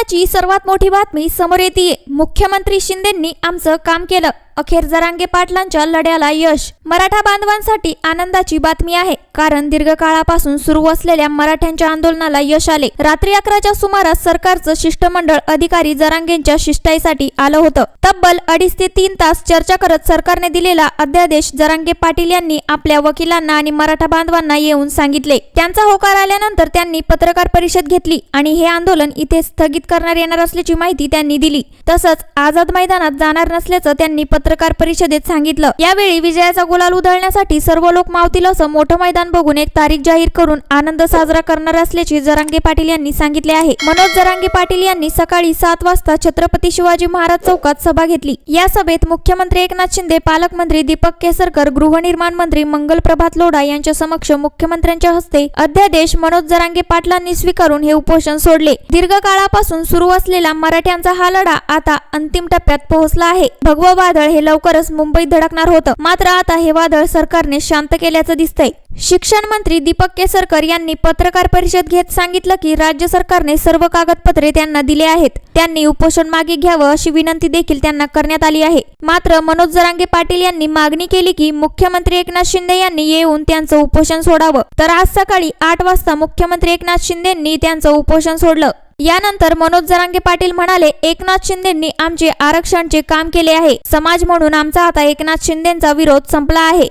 आताची सर्वात मोठी बातमी समोर येते मुख्यमंत्री शिंदेंनी आमचं काम केलं. अखेर जरांगे पाटलांच्या लढ्याला यश. मराठा बांधवांसाठी आनंदाची बातमी आहे. कारण दीर्घकाळापासून सुरू असलेल्या मराठ्यांच्या आंदोलनाला यश आले. रात्री अकराच्या सुमारास सरकारचं शिष्टमंडळ अधिकारी जरांगेंच्या शिष्टाईसाठी आलं होतं. तब्बल अडीच ते तीन तास चर्चा करत सरकारने दिलेला अध्यादेश जरांगे पाटील यांनी आपल्या वकिलांना आणि मराठा बांधवांना येऊन सांगितले. त्यांचा होकार आल्यानंतर त्यांनी पत्रकार परिषद घेतली आणि हे आंदोलन इथे स्थगित करण्यात येणार असल्याची माहिती त्यांनी दिली. तसंच आझाद मैदानात जाणार नसल्याचं त्यांनी पत्र पत्रकार परिषदेत सांगितलं. यावेळी विजयाचा गुलाल उधळण्यासाठी सर्व लोक मावतील असं मोठं मैदान बघून एक तारीख जाहीर करून आनंद साजरा करणार असल्याचे जरांगे पाटील यांनी सांगितले आहे. मनोज जरांगे पाटील यांनी सकाळी सात वाजता छत्रपती शिवाजी महाराज चौकात सभा घेतली. या सभेत मुख्यमंत्री एकनाथ शिंदे पालकमंत्री दीपक केसरकर गृहनिर्माण मंत्री मंगल प्रभात लोढा यांच्या समक्ष मुख्यमंत्र्यांच्या हस्ते अध्यादेश मनोज जरांगे पाटलांनी स्वीकारून हे उपोषण सोडले. दीर्घकाळापासून सुरू असलेला मराठ्यांचा हा लढा आता अंतिम टप्प्यात पोहोचला आहे. भगवं वादळ हे हे लवकरच मुंबईत धडकणार होतं. मात्र आता हे वादळ सरकारने शांत केल्याचं दिसतंय. शिक्षण मंत्री दीपक केसरकर यांनी पत्रकार परिषद घेत सांगितलं की राज्य सरकारने सर्व कागदपत्रे त्यांना दिले आहेत. त्यांनी उपोषण मागे घ्यावं अशी विनंती देखील त्यांना करण्यात आली आहे. मात्र मनोज जरांगे पाटील यांनी मागणी केली की मुख्यमंत्री एकनाथ शिंदे यांनी येऊन त्यांचं उपोषण सोडावं. तर आज सकाळी आठ वाजता मुख्यमंत्री एकनाथ शिंदेंनी त्यांचं उपोषण सोडलं. यानंतर मनोज जरांगे पाटील म्हणाले एकनाथ शिंदेंनी आमचे आरक्षणचे काम केले आहे. समाज म्हणून आमचा आता एकनाथ शिंदेंचा विरोध संपला आहे.